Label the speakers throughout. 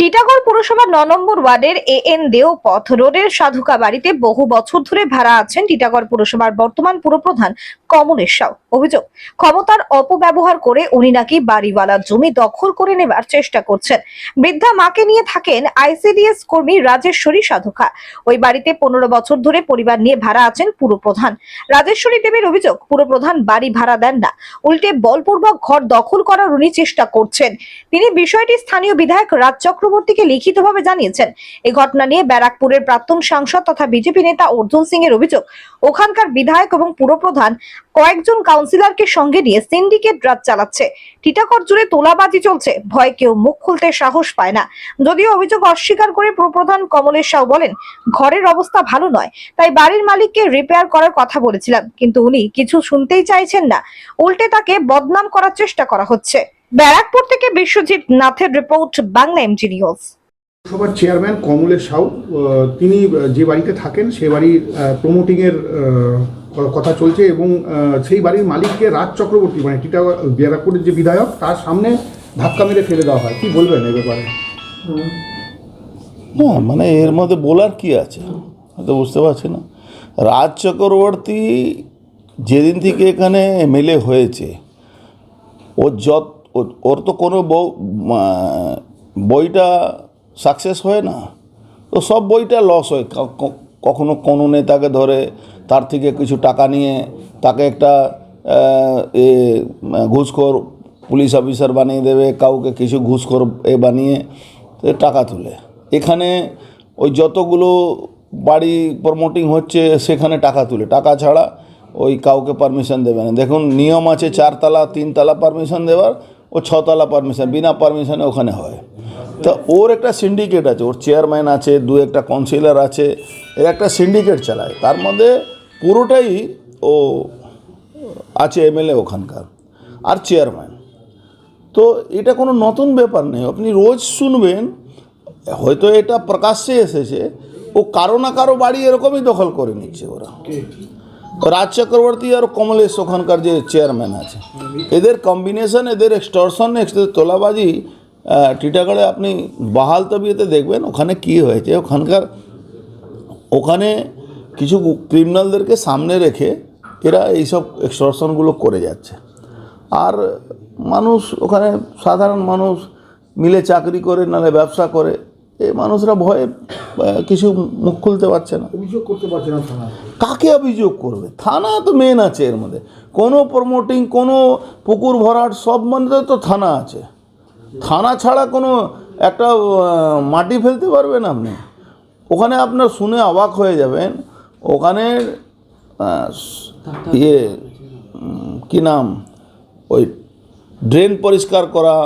Speaker 1: টিটাগড় পুরসভার ন নম্বর ওয়ার্ডের এ এন দেও পথ রোডের সাধুকা বাড়িতে বহু বছর ধরে ভাড়া আছেন টিটাগড় পুরসভার বর্তমান পুরপ্রধান কমলেশ সাউ অভিযোগ, ক্ষমতার অপব্যবহার করে উনি নাকি বাড়িওয়ালার জমি দখল করে নেবার চেষ্টা করছেন। বৃদ্ধা মাকে নিয়ে থাকেন আইসিডিএস কর্মী রাজেশ্বরী সাধুকা। ওই বাড়িতে পনেরো বছর ধরে পরিবার নিয়ে ভাড়া আছেন পুরপ্রধান। রাজেশ্বরী দেবীর অভিযোগ, পুরপ্রধান বাড়ি ভাড়া দেন না। উল্টে বলপূর্বক ঘর দখল করার উনি চেষ্টা করছেন। তিনি বিষয়টি স্থানীয় বিধায়ক রাজ চক্রবর্তীকে লিখিতভাবে জানিয়েছেন, এই ঘটনা নিয়ে ব্যারাকপুরের প্রাক্তন সাংসদ তথা বিজেপি নেতা অর্জুন সিং এর অভিযোগ। ওখানকার বিধায়ক এবং পুরপ্রধান কয়েকজন কাউন্সিলরকে সঙ্গে নিয়ে সিন্ডিকেট রাজ চালাচ্ছে। টিটাগড় জুড়ে তোলাবাজি চলছে। ভয় কেউ মুখ খুলতে সাহস পায় না। যদিও অভিযোগ অস্বীকার করে পুরপ্রধান কমলেশ সাউ বলেন, ঘরের অবস্থা ভালো নয়। তাই বাড়ির মালিককে রিপেয়ার করার কথা বলেছিলাম। কিন্তু উনি কিছু শুনতেই চাইছেন না। উল্টে তাকে বদনাম করার চেষ্টা করা হচ্ছে। ব্যারাকপুর থেকে বিশ্বজিৎ নাথের রিপোর্ট বাংলা এমজি নিউজ
Speaker 2: সভার চেয়ারম্যান কমলেশ সাউ তিনি যে বাড়িতে থাকেন সে বাড়ির প্রমোটিংয়ের কথা চলছে এবং সেই বাড়ির মালিককে রাজ চক্রবর্তী মানে টিটা ব্যারাকপুরের যে বিধায়ক তার সামনে ধাক্কা মেরে ফেলে দেওয়া হয়। কি বলবেন এ ব্যাপারে?
Speaker 3: না মানে এর মধ্যে বলার কি আছে? হয়তো বুঝতে পারছি না। রাজ চক্রবর্তী যেদিন থেকে এখানে এমএলএ হয়েছে ওর যত ও- ওর তো কোনো বউ বইটা সাকসেস হয় না। তো সব বইটা লস হয়। কখনো কোনো নেতাকে ধরে, তার থেকে কিছু টাকা নিয়ে, তাকে একটা এ, ঘুষখোর পুলিশ অফিসার বানিয়ে দেবে, কাউকে কিছু ঘুষখোর এ বানিয়ে টাকা তুলে। এখানে ওই যতগুলো বাড়ি প্রমোটিং হচ্ছে, সেখানে টাকা তুলে। টাকা ছাড়া ওই কাউকে পারমিশন দেবে না। দেখুন, নিয়ম আছে চারতলা, তিনতলা পারমিশন দেওয়ার। ও ছতলা পারমিশন বিনা পারমিশনে ওখানে হয়। তা ওর একটা সিন্ডিকেট আছে, ওর চেয়ারম্যান আছে, দু একটা কাউন্সিলর আছে, এর একটা সিন্ডিকেট চালায়। তার মধ্যে পুরোটাই ও আছে এমএলএ ওখানকার, আর চেয়ারম্যান তো এটা কোনো নতুন ব্যাপার নেই, আপনি রোজ শুনবেন, হয়তো এটা প্রকাশ্যে এসেছে, ও কারও না কারও বাড়ি এরকমই দখল করে নিচ্ছে ওরা। রাজ চক্রবর্তী আর কমলেশ ওখানকার যে চেয়ারম্যান আছে। এদের কম্বিনেশন এদের এক্সটর্শন তোলাবাজি টিটাগড়ে আপনি বাহাল তবিয়েতে দেখবেন ওখানে কি হয়েছে। ওখানকার, ওখানে কিছু ক্রিমিনালদেরকে সামনে রেখে এরা এইসব এক্সটর্শনগুলো করে যাচ্ছে। আর মানুষ ওখানে সাধারণ মানুষ মিলে চাকরি করে নাহলে ব্যবসা করে। এই মানুষরা ভয়ে কিছু মুখ খুলতে পারছে না।
Speaker 2: অভিযোগ করতে পারছে না থানা।
Speaker 3: কাকে অভিযোগ করবে? থানা তো মেন আছে এর মধ্যে। কোনো প্রমোটিং কোনো পুকুর ভরাট সব মধ্যে তো থানা আছে। থানা ছাড়া কোনো একটা মাটি ফেলতে পারবেন আপনি। ওখানে আপনার শুনে অবাক হয়ে যাবেন। ওখানে ইয়ে কি নাম? ওই ড্রেন পরিষ্কার করা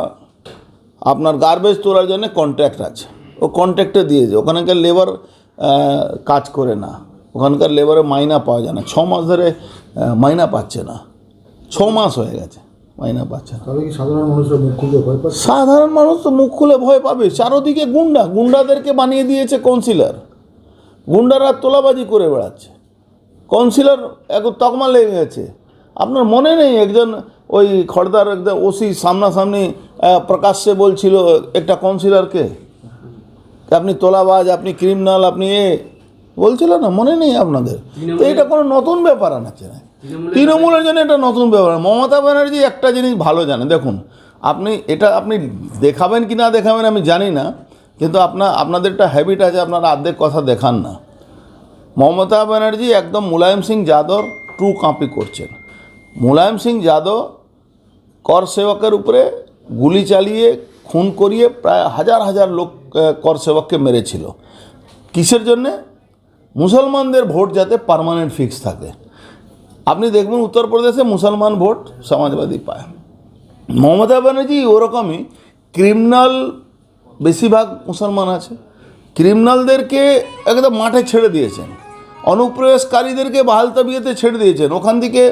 Speaker 3: আপনার গার্বেজ তোলার জন্য কন্ট্রাক্ট আছে। ও কন্ট্রাক্টে দিয়েছে ওখানকার লেবার কাজ করে না। ওখানকার লেবারে মাইনা পাওয়া যায় না। ছ মাস ধরে মাইনা পাচ্ছে না। ছ মাস হয়ে গেছে মাইনা পাচ্ছে না।
Speaker 2: সাধারণ মানুষরা মুখ খুলতে ভয় পাচ্ছে
Speaker 3: সাধারণ মানুষ তো মুখ খুলে ভয় পাবে। চারোদিকে গুন্ডা। গুন্ডাদেরকে বানিয়ে দিয়েছে কাউন্সিলর গুন্ডারা তোলাবাজি করে বেড়াচ্ছে। কাউন্সিলর এক তকমা লেগে গেছে। আপনার মনে নেই একজন ওই খড়দার একদম ওসি সামনাসামনি প্রকাশ্যে বলছিল একটা কাউন্সিলরকে আপনি তোলাবাজ আপনি ক্রিমিনাল আপনি এ বলছিল না মনে নেই আপনাদের। তো এটা কোনো নতুন ব্যাপার আনাচ্ছে না। তৃণমূলের জন্য এটা নতুন ব্যাপার মমতা ব্যানার্জি একটা জিনিস ভালো জানে দেখুন আপনি এটা আপনি দেখাবেন কি না দেখাবেন আমি জানি না কিন্তু আপনার আপনাদের একটা হ্যাবিট আছে আপনারা অর্ধেক কথা দেখান না। মমতা ব্যানার্জি একদম মুলায়ম সিং যাদব ট্রু কাঁপি করছেন। মুলায়ম সিং যাদব কর সেবকের উপরে গুলি চালিয়ে খুন করিয়ে প্রায় হাজার হাজার লোক কর সেবককে মেরেছিল। কিসের জন্যে? মুসলমানদের ভোট যাতে পার্মানেন্ট ফিক্স থাকে। আপনি দেখবেন উত্তরপ্রদেশে মুসলমান ভোট সমাজবাদী পায়। মমতা ব্যানার্জি ওরকমই ক্রিমিনাল বেশিরভাগ মুসলমান আছে। ক্রিমিনালদেরকে একদম মাঠে ছেড়ে দিয়েছেন। অনুপ্রবেশকারীদেরকে বাহাল তবিয়েতে ছেড়ে দিয়েছেন। ওখান থেকে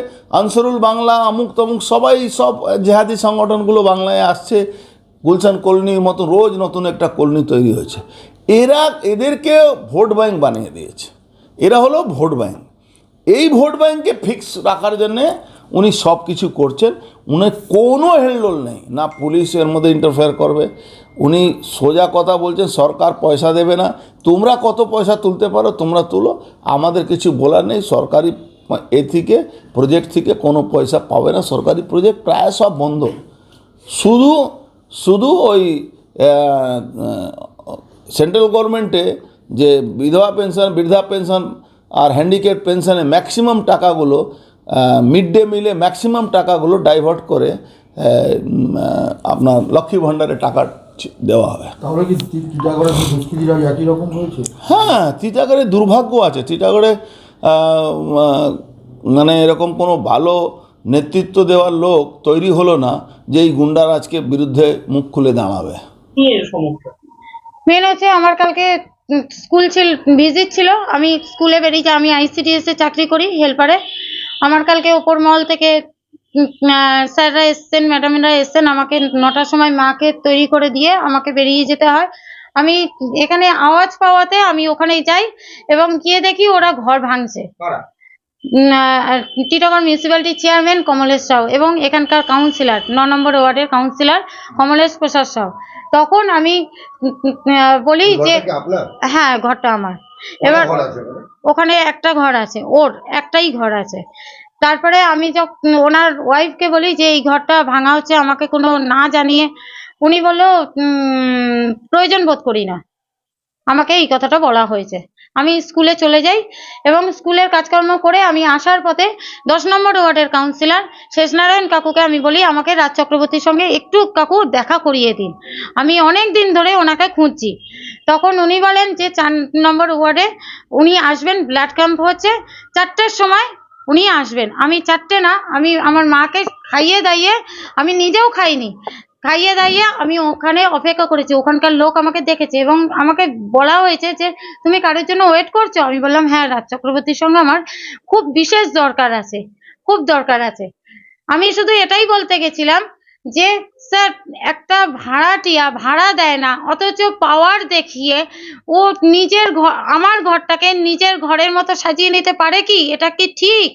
Speaker 3: আনসরুল বাংলা আমুক তমুক সবাই সব জেহাদি সংগঠনগুলো বাংলায় আসছে। গুলশান কলোনির মতো রোজ নতুন একটা কলোনি তৈরি হয়েছে। এরা এদেরকে ভোট ব্যাংক বানিয়ে দিয়েছে। এরা হলো ভোট ব্যাংক। এই ভোট ব্যাংককে ফিক্স রাখার জন্যে উনি সব কিছু করছেন। উনি কোনো হেলদোল নেই। না পুলিশ এর মধ্যে ইন্টারফেয়ার করবে। উনি সোজা কথা বলছেন, সরকার পয়সা দেবে না। তোমরা কত পয়সা তুলতে পারো, তোমরা তুলো। আমাদের কিছু বলার নেই। সরকারি এ থেকে প্রজেক্ট থেকে কোনো পয়সা পাবে না। সরকারি প্রজেক্ট প্রায় সব বন্ধ। শুধু শুধু ওই সেন্ট্রাল গভর্নমেন্টে যে বিধবা পেনশন বৃদ্ধা পেনশন আর হ্যান্ডিক্যাপ পেনশনে ম্যাক্সিমাম টাকাগুলো মিড ডে মিলে ম্যাক্সিমাম টাকাগুলো ডাইভার্ট করে আপনার লক্ষ্মী ভাণ্ডারে টাকা দেওয়া হয়
Speaker 4: তাহলে কি টিটাগড়ের যে একই রকম হয়েছে?
Speaker 3: হ্যাঁ টিটাগড়ে দুর্ভাগ্য আছে। টিটাগড়ে মানে এরকম কোনো ভালো নেতৃত্ব দেওয়ার লোক তৈরি হলো না যে এই গুন্ডারাজকে বিরুদ্ধে মুখ খুলে দাঁড়াবে।
Speaker 5: মেন হচ্ছে আমার কালকে স্কুল ছিল ভিজিট ছিল। আমি স্কুলে বেরিয়ে যাই আমি আইসিডিএস এ চাকরি করি হেল্পারে আমার কালকে ওপর মহল থেকে আহ, স্যাররা এসছেন ম্যাডামরা এসছেন আমাকে নটার সময় মাকে তৈরি করে দিয়ে আমাকে বেরিয়ে যেতে হয়। আমি এখানে আওয়াজ পাওয়াতে আমি ওখানে যাই এবং গিয়ে দেখি ওরা ঘর ভাঙছে। টিটাগড় মিউনিসিপ্যালিটি চেয়ারম্যান কমলেশ সাউ এবং এখানকার কাউন্সিলর ন নম্বর ওয়ার্ডের কাউন্সিলর কমলেশ প্রসাদ সাউ তখন আমি বলি যে হ্যাঁ ঘরটা আমার। এবার ওখানে? একটা ঘর আছে ওর একটাই ঘর আছে। তারপরে আমি যখন ওনার ওয়াইফকে বলি যে এই ঘরটা ভাঙা হচ্ছে আমাকে কোনো না জানিয়ে। উনি বলল প্রয়োজন বোধ করি না। আমাকে এই কথাটা বলা হয়েছে। আমি স্কুলে চলে যাই এবং স্কুলের কাজকর্ম করে আমি আসার পথে দশ নম্বর ওয়ার্ডের কাউন্সিলর শেষনারায়ণ কাকুকে আমি বলি, আমাকে রাজ চক্রবর্তীর সঙ্গে একটু কাকু দেখা করিয়ে দিন। আমি অনেক দিন ধরে ওনাকে খুঁজছি। তখন উনি বলেন যে, চার নম্বর ওয়ার্ডে উনি আসবেন ব্লাড ক্যাম্প হচ্ছে। চারটের সময় উনি আসবেন। আমি চারটে না, আমি আমার মাকে খাইয়ে দাইয়ে আমি নিজেও খাইনি। খাইয়ে দাইয়ে আমি ওখানে অপেক্ষা করেছি। ওখানকার লোক আমাকে দেখেছে এবং আমাকে বলা হয়েছে যে, তুমি কারোর জন্য ওয়েট করছ? আমি বললাম হ্যাঁ রাজ চক্রবর্তীর সঙ্গে আমার খুব বিশেষ দরকার আছে, খুব দরকার আছে। আমি শুধু এটাই বলতে গেছিলাম যে, স্যার, একটা ভাড়াটিয়া ভাড়া দেয় না, অথচ পাওয়ার দেখিয়ে ও নিজের ঘর আমার ঘরটাকে নিজের ঘরের মতো সাজিয়ে নিতে পারে কি? এটা কি ঠিক?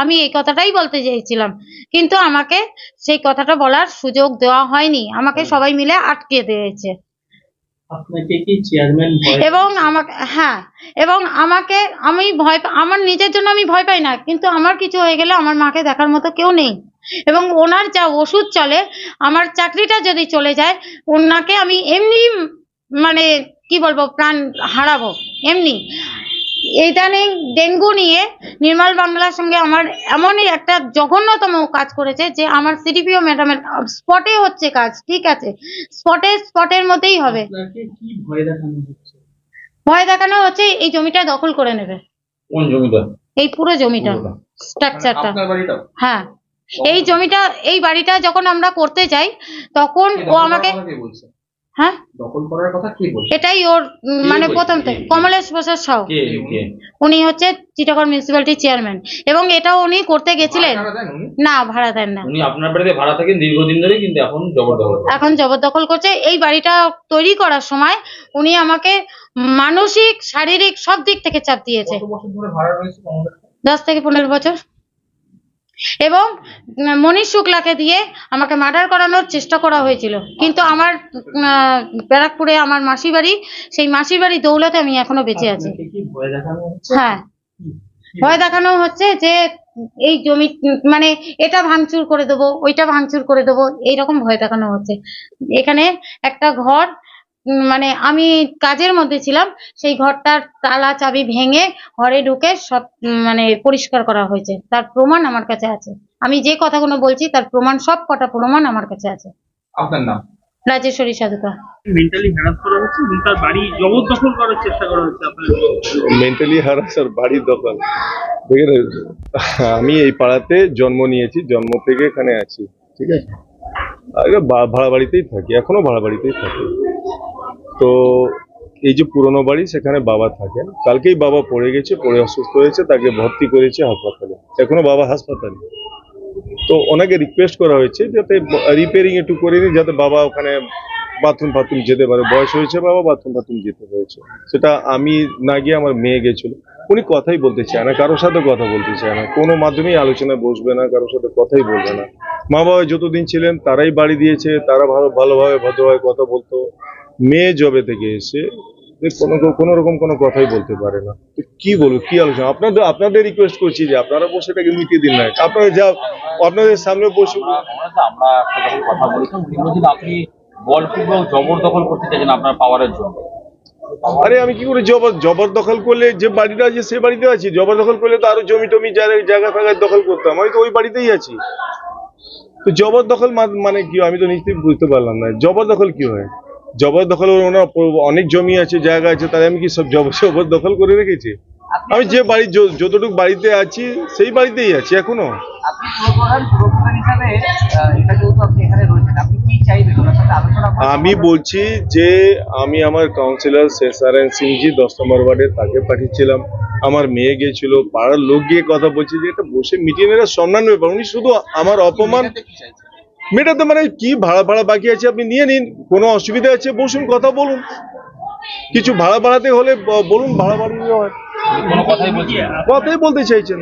Speaker 5: আমি এই কথাটাই বলতে চেয়েছিলাম। কিন্তু আমাকে সেই কথাটা বলার সুযোগ দেওয়া হয়নি। আমাকে সবাই মিলে আটকে দিয়েছে।
Speaker 6: আপনাকে কি চেয়ারম্যান
Speaker 5: এবং আমাকে হ্যাঁ এবং আমাকে আমি ভয় আমার নিজের জন্য আমি ভয় পাই না। কিন্তু আমার কিছু হয়ে গেলে আমার মাকে দেখার মতো কেউ নেই। এবং ওনার যা ওষুধ চলে আমার চাকরিটা যদি চলে যায় ওনাকে আমি এমনি মানে কি বলব প্রাণ হারাবো। এমনি। ইদানিং ডেঙ্গু নিয়ে নির্মল বাংলার সঙ্গে আমার এমনই একটা জঘন্যতম কাজ করেছে যে আমার সিডিপিও ম্যাডামের স্পটে হচ্ছে কাজ ঠিক আছে? স্পটে স্পটের মধ্যেই হবে।
Speaker 6: ভয় দেখানো হচ্ছে?
Speaker 5: ভয় দেখানো হচ্ছে এই জমিটা দখল করে নেবে।
Speaker 6: কোন জমিটা?
Speaker 5: এই পুরো জমিটা স্ট্রাকচারটা। হ্যাঁ। এই জমিটা এই বাড়িটা যখন আমরা করতে যাই তখন ও আমাকে হ্যাঁ?
Speaker 6: দখল করার কথা কে বলছে?
Speaker 5: এটাই ওর মানে প্রথম থেকে। কমলেশ প্রসাদ সাউ
Speaker 6: কে? কে?
Speaker 5: উনি হচ্ছে চিটাগড় মিউনিসিপ্যালিটি চেয়ারম্যান এবং এটাও উনি করতে গেছিলেন? না ভাড়া দেন না।
Speaker 6: উনি আপনার বাড়িতে ভাড়া থাকেন দীর্ঘদিন ধরে কিন্তু এখন জবরদখল
Speaker 5: এখন জবরদখল করছে। এই বাড়িটা তৈরি করার সময় উনি আমাকে মানসিক শারীরিক সব দিক থেকে চাপ দিয়েছে।
Speaker 6: কত বছর ধরে ভাড়া রয়েছে আমাদের
Speaker 5: দশ থেকে পনেরো বছর। এবং মনীষ শুক্লাকে দিয়ে আমাকে মার্ডার করানোর চেষ্টা করা হয়েছিল। কিন্তু আমার আহ, ব্যারাকপুরে আমার মাসির বাড়ি সেই মাসির বাড়ি দৌলতে আমি এখনও বেঁচে আছি। হ্যাঁ। ভয় দেখানো হচ্ছে যে এই জমি মানে এটা ভাঙচুর করে দেবো ওইটা ভাঙচুর করে দেবো এইরকম ভয় দেখানো হচ্ছে। এখানে একটা ঘর মানে আমি কাজের মধ্যে ছিলাম সেই ঘরটার তালা চাবি ভেঙে ঘরে ঢুকে সব মানে পরিষ্কার করা হয়েছে। তার প্রমাণ আমার কাছে আছে। আমি যে কথাগুলো বলছি তার প্রমাণ সব কটা প্রমাণ আমার কাছে আছে।
Speaker 6: আপনার নাম?
Speaker 5: রাজেশ্বরী সাধুকা।
Speaker 7: মেন্টালি হ্যারাস করা হচ্ছে এবং তার বাড়ি জবরদখল করার চেষ্টা করা হচ্ছে আপনার
Speaker 8: মেন্টালি হারাস আর বাড়ির দখল। দেখেন আমি এই পাড়াতে জন্ম নিয়েছি জন্ম থেকে এখানে আছি ঠিক আছে? ভাড়া বাড়িতেই থাকি এখনও ভাড়া বাড়িতেই থাকি। তো এই যে পুরনো বাড়ি সেখানে বাবা থাকেন। কালকেই বাবা পড়ে গেছে, পড়ে অসুস্থ হয়েছে, তাকে ভর্তি করেছে হাসপাতালে। এখনও বাবা হাসপাতালে। তো ওনাকে রিকোয়েস্ট করা হয়েছে যাতে রিপেয়ারিং একটু করে নিই, যাতে বাবা ওখানে বাথরুম ফাথরুম যেতে পারে। বয়স হয়েছে বাবা বাথরুম ফাথরুম যেতে হয়েছে। সেটা আমি না গিয়ে আমার মেয়ে গেছিল। উনি কথাই বলতে চায় না, কারোর সাথে কথা বলতে চায় না। কোনো মাধ্যমেই আলোচনায় বসবে না, কারোর সাথে কথাই বলবে না। মা বাবা যতদিন ছিলেন তারাই বাড়ি দিয়েছে, তারা ভালো, ভালোভাবে ভদ্রভাবে কথা বলতো। মেয়ে জবে থেকে এসে কোনো কোনো রকম কোনো কথাই বলতে পারে না। তো কি বলব কি আলোচনা? আপনাদের আপনাদের রিকোয়েস্ট করছি যে আপনারা বসে এটাকে মিটিয়ে দিন না। আপনারা যা আপনাদের সামনে বসে
Speaker 6: আমরা আমরা একটা যখন কথা বলেছিলাম আপনি বলপূর্বক জবরদখল করতে চাইছেন আপনার পাওয়ারের জন্য।
Speaker 8: আরে আমি কি করে জবর জবরদখল করলে যে বাড়িটা আছে সে বাড়িতে আছি। জবরদখল করলে তো আরও জমি টমি জায়গা জায়গা ফায়গা দখল করতাম। আমি তো ওই বাড়িতেই আছি। তো জবরদখল মানে কি আমি তো নিশ্চয়ই বুঝতে পারলাম না। জবরদখল কি হয়? জবরদখল ওনার অনেক জমি আছে জায়গা আছে তাহলে আমি কি সব জবর জবরদখল করে রেখেছি? আমি যে বাড়ি যতটুকু বাড়িতে আছি সেই বাড়িতেই আছি
Speaker 6: এখনও?
Speaker 8: আমি বলছি যে আমি আমার কাউন্সিলর শেষারায়ণ সিংজি দশ নম্বর ওয়ার্ডে তাকে পাঠিয়েছিলাম। আমার মেয়ে গিয়েছিল পাড়ার লোক গিয়ে কথা বলছে যে এটা বসে মিটিয়ে নেওয়া সম্মান ব্যাপার উনি শুধু আমার অপমান মেটাতে মানে কি ভাড়া ভাড়া বাকি আছে আপনি নিয়ে নিন, কোনো অসুবিধা আছে, বসুন, কথা বলুন। কিছু ভাড়া বাড়াতে হলে বলুন, ভাড়া বাড়ানো হয়।
Speaker 6: কোনো কথাই বলছি
Speaker 8: কথাই বলতে চাইছেন।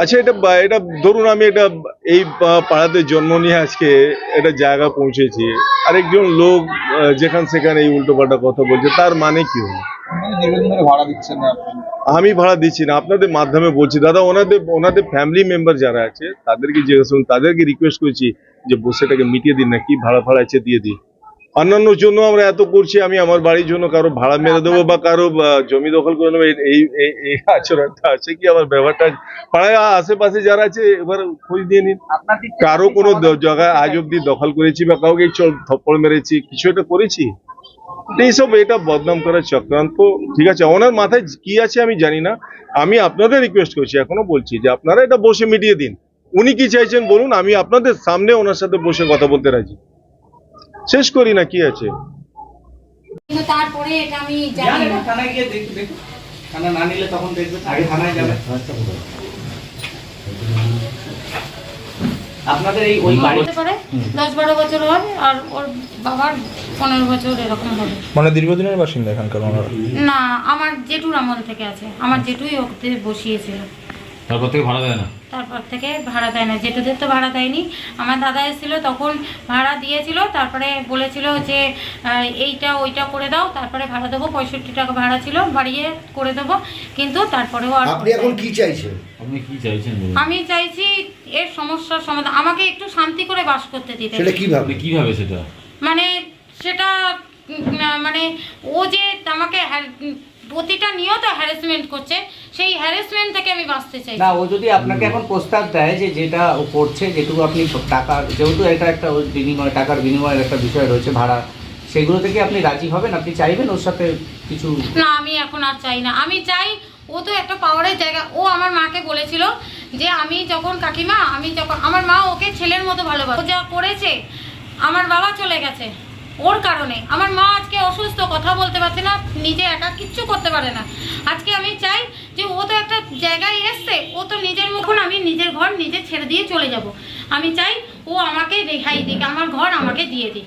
Speaker 8: আচ্ছা এটা এটা ধরুন আমি এটা এই পাড়াতে জন্ম নিয়ে আজকে এটা জায়গা পৌঁছেছি। আরেকজন লোক যেখান সেখানে এই উল্টো পাল্টা কথা বলছে তার মানে কি হলো?
Speaker 6: ভাড়া দিচ্ছেন না
Speaker 8: আমি ভাড়া দিচ্ছি না আপনাদের মাধ্যমে বলছি। দাদা ওনাদের ওনাদের ফ্যামিলি মেম্বার যারা আছে তাদেরকে জিজ্ঞেস করুন তাদেরকে রিকোয়েস্ট করছি যে বসেটাকে মিটিয়ে দিন না কি ভাড়া ফাড়া আছে দিয়ে দিই অন্যান্য জন্য আমরা এত করছি আমি আমার বাড়ির জন্য কারও ভাড়া মেরে দেবো বা কারও জমি দখল করে নেব এই- আচরণটা আছে কি? আমার ব্যাপারটা পাড়ায় আশেপাশে যারা আছে এবার খোঁজ দিয়ে নিন। কারও কোনো জায়গায় আজ অব্দি দখল করেছি বা কাউকে থপ্পড় মেরেছি কিছু একটা করেছি? এইসব এটা বদনাম করার চক্রান্ত। ঠিক আছে ওনার মাথায় কি আছে আমি জানি না। আমি আপনাদের রিকোয়েস্ট করছি এখনও বলছি যে আপনারা এটা বসে মিটিয়ে দিন। উনি কি চাইছেন বলুন আমি আপনাদের সামনে ওনার সাথে বসে কথা বলতে রাজি। শেষ করি না কি আছে?
Speaker 5: তারপরে এটা আমি জানি না।
Speaker 6: থানায় গিয়ে দেখুন দেখুন থানা না নিলে তখন দেখবেন আগে থানায় যাবে। আপনাদের এই ওই বাড়ি
Speaker 5: পারে দশ বারো বছর হবে আর ওর বাবার পনেরো বছর এরকম হবে।
Speaker 9: মানে দীর্ঘদিনের বাসিন্দা এখানকার ওনারা?
Speaker 5: না আমার জেঠুর আমল থেকে আছে। আমার জেঠুই ওকে বসিয়েছিল।
Speaker 6: তারপর থেকে ভাড়া দেয় না?
Speaker 5: তারপর থেকে ভাড়া দেয় না। জেঠুদের তো ভাড়া দেয়নি। আমার দাদা এসেছিল তখন ভাড়া দিয়েছিল তারপরে বলেছিল যে এইটা ওইটা করে দাও তারপরে ভাড়া দেবো পঁয়ষট্টি টাকা ভাড়া ছিল বাড়িয়ে করে দেবো কিন্তু তারপরেও আর
Speaker 4: আপনি এখন কি চাইছেন?
Speaker 6: আপনি কি চাইছেন
Speaker 5: আমি চাইছি এর সমস্যার সমাধান। আমাকে একটু শান্তি করে বাস করতে দিতে
Speaker 4: সেটা কীভাবে?
Speaker 6: কীভাবে সেটা?
Speaker 5: মানে সেটা মানে ও যে আমাকে প্রতিটা নিয়ত হ্যারাসমেন্ট করছে। সেই হ্যারাসমেন্ট থেকে আমি বাঁচতে চাই
Speaker 10: না ও যদি আপনাকে এখন প্রস্তাব দেয় যে যেটা ও করছে যেটুকু আপনি টাকা যেহেতু এটা একটা ওর বিনিময় টাকার বিনিময়ের একটা বিষয় রয়েছে ভাড়া সেগুলো থেকে আপনি রাজি হবেন? আপনি চাইবেন ওর সাথে কিছু?
Speaker 5: না আমি এখন আর চাই না। আমি চাই ও তো একটা পাওয়ারের জায়গা। ও আমার মাকে বলেছিল যে আমি যখন কাকিমা আমি যখন আমার মা ওকে ছেলের মতো ভালোবাসে। ও যা করেছে আমার বাবা চলে গেছে। ওর কারণে। আমার মা আজকে অসুস্থ, কথা বলতে পারছে না, নিজে একা কিচ্ছু করতে পারে না। আজকে আমি চাই যে ও তো একটা জায়গায় এসছে, ও তো নিজের মুখন আমি নিজের ঘর নিজে ছেড়ে দিয়ে চলে যাব। আমি চাই ও আমাকে রেহাই দিক, আমার ঘর আমাকে দিয়ে দিক।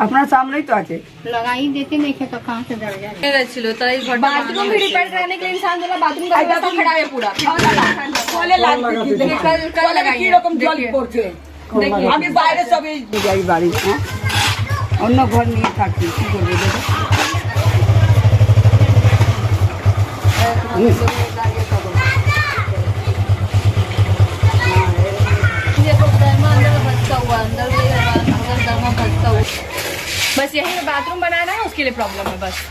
Speaker 11: अपना सामने ही तो आते
Speaker 5: लगाई देते नहीं तो कहाँ से डर जाए
Speaker 11: ছিল তাই बाथरूम भी रिपेयर कराने के लिए इंसान बोला बाथरूम का व्यवस्था खड़ा है पूरा কলে লাগবে কলে কি রকম জল পড়ছে দেখি আমি বাইরে সবই যাই বাড়ি হ্যাঁ অন্য ঘর নিয়ে থাকি কি করবে बस यही बाथरूम बनाना है, उसके लिए प्रॉब्लम है बस।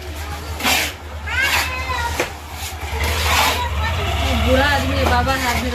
Speaker 11: बुरा आदमी बाबा
Speaker 9: है आदमी